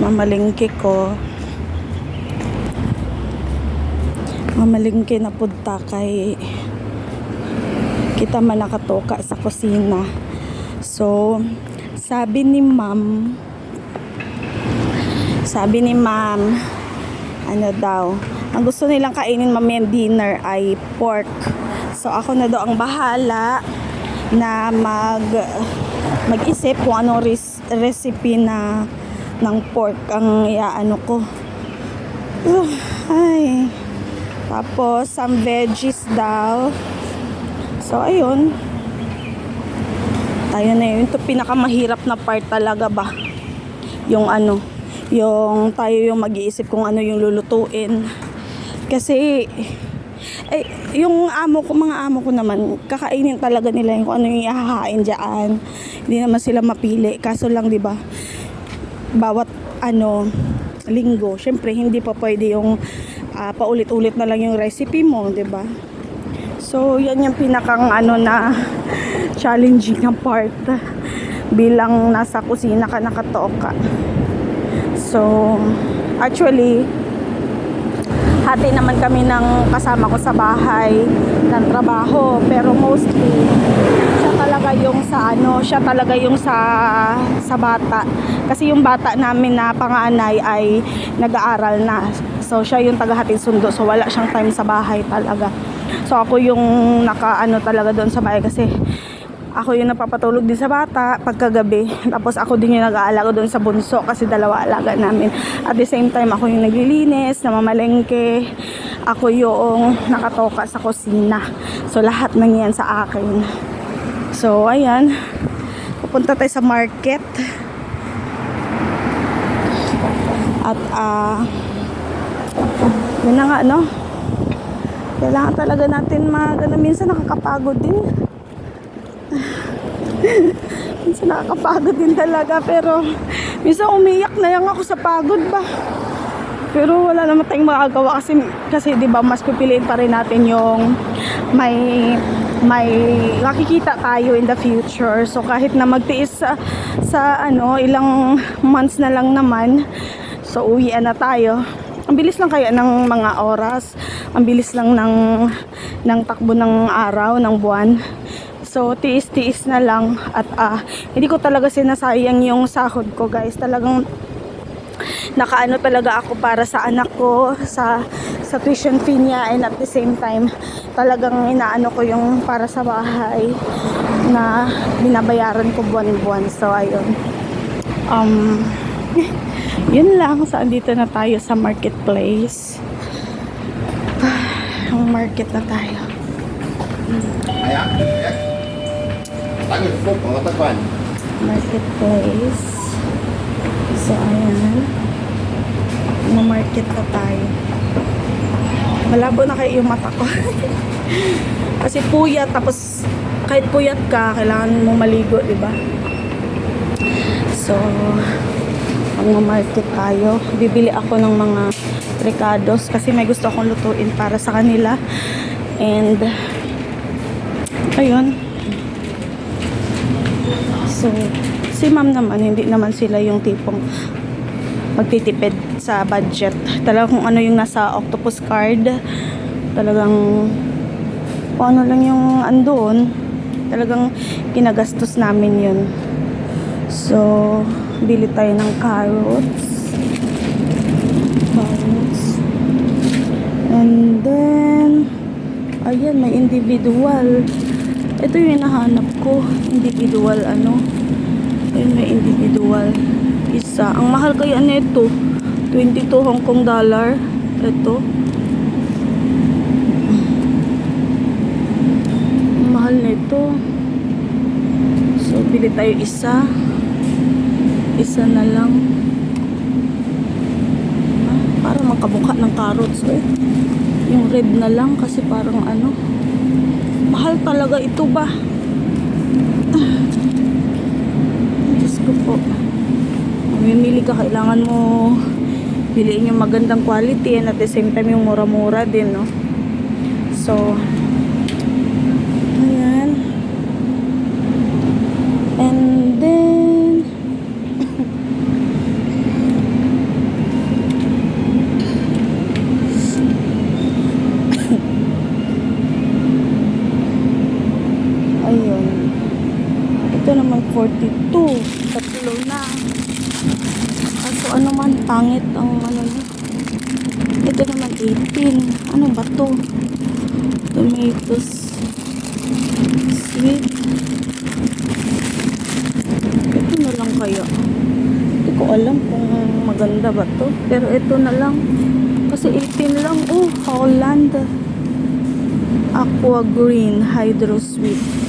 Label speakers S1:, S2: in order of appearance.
S1: mamalingki ko. Mamalingki na punta kay kita man nakatoka sa kusina. So sabi ni ma'am sabi ni ma'am ano daw ang gusto nilang kainin mamayang dinner ay pork. So ako na daw ang bahala na mag mag-isip kung anong recipe na ng pork ang iaano ko. Uh, ay. Tapos some veggies daw. So ayun. Tayo na yun. Ito pinakamahirap na part talaga ba? Yung ano yung tayo yung mag-iisip kung ano yung lulutuin. Kasi eh, yung amo ko, mga amo ko naman, kakainin talaga nila yung kung ano yung ihahain dyan. Hindi naman sila mapili. Kaso lang, di ba, bawat ano, linggo, syempre, hindi pa pwede yung ah, paulit-ulit na lang yung recipe mo, di ba? So, yan yung pinakang ano na challenging na part bilang nasa kusina ka nakatoka. So, actually, hati naman kami ng kasama ko sa bahay ng trabaho pero mostly talaga yung sa ano siya talaga yung sa sa bata kasi yung bata namin na panganay ay nag-aaral na so siya yung tagahatid sundo so wala siyang time sa bahay talaga so ako yung naka ano talaga doon sa bahay kasi ako yung napapatulog din sa bata pagkagabi. Tapos ako din yung nag-aalaga doon sa bunso kasi dalawa alaga namin. At the same time, ako yung naglilinis, namamalengke. Ako yung nakatoka sa kusina. So lahat ng yan sa akin. So ayan, pupunta tayo sa market. At ah, yun na nga no. Kailangan talaga natin mag, ano, minsan nakakapagod din. minsan nakakapagod din talaga pero minsan umiyak na lang ako sa pagod ba pero wala naman tayong magagawa kasi kasi 'di ba mas pipiliin pa rin natin yung may may makikita tayo in the future. So kahit na magtiis sa, sa ano ilang months na lang naman so uwian na tayo. Ang bilis lang kaya ng mga oras. Ang bilis lang ng ng takbo ng araw ng buwan. So, tiis-tiis na lang. At ah, hindi ko talaga sinasayang yung sahod ko guys. Talagang nakaano talaga ako para sa anak ko, sa, sa tuition fee niya and at the same time talagang inaano ko yung para sa bahay na binabayaran ko buwan-buwan. So, ayun. Um, yun lang. So, andito na tayo sa marketplace. Ang market na tayo. Marketplace. So, ayan. Ma-market na tayo. Malabo na kayo yung mata ko. Kasi puyat, tapos kahit puyat ka, kailangan mo maligo, di ba? So, mag-market tayo. Bibili ako ng mga recados kasi may gusto akong lutuin para sa kanila. And, ayun. So, si ma'am naman, hindi naman sila yung tipong magtitipid sa budget. Talagang kung ano yung nasa octopus card, talagang kung ano lang yung andoon, talagang ginagastos namin yun. So, bili tayo ng carrots. Carrots. And then, ayan, may individual. Ito yung hinahanap ko. Individual, ano. Ayun, may individual. Isa. Ang mahal kaya nito. 22 Hong Kong dollar. Ito. Ang mahal nito. So, bili tayo isa. Isa na lang. Parang makabuka ng carrots eh. Yung red na lang kasi parang ano. Mahal talaga ito ba? Diyos ko po mamimili ka, kailangan mo biliin yung magandang quality and at the same time yung mura-mura din, no? So, ayan. And then, ayun. Ito naman 42. Tatlo na. Kaso ano man, pangit ang ano. Ito naman 18. Ano ba to? Tomatoes. Sweet. Ito na lang kaya. Hindi ko alam kung maganda ba to. Pero ito na lang. Kasi 18 lang. Oh, Holland. Aqua Green Hydro Sweet.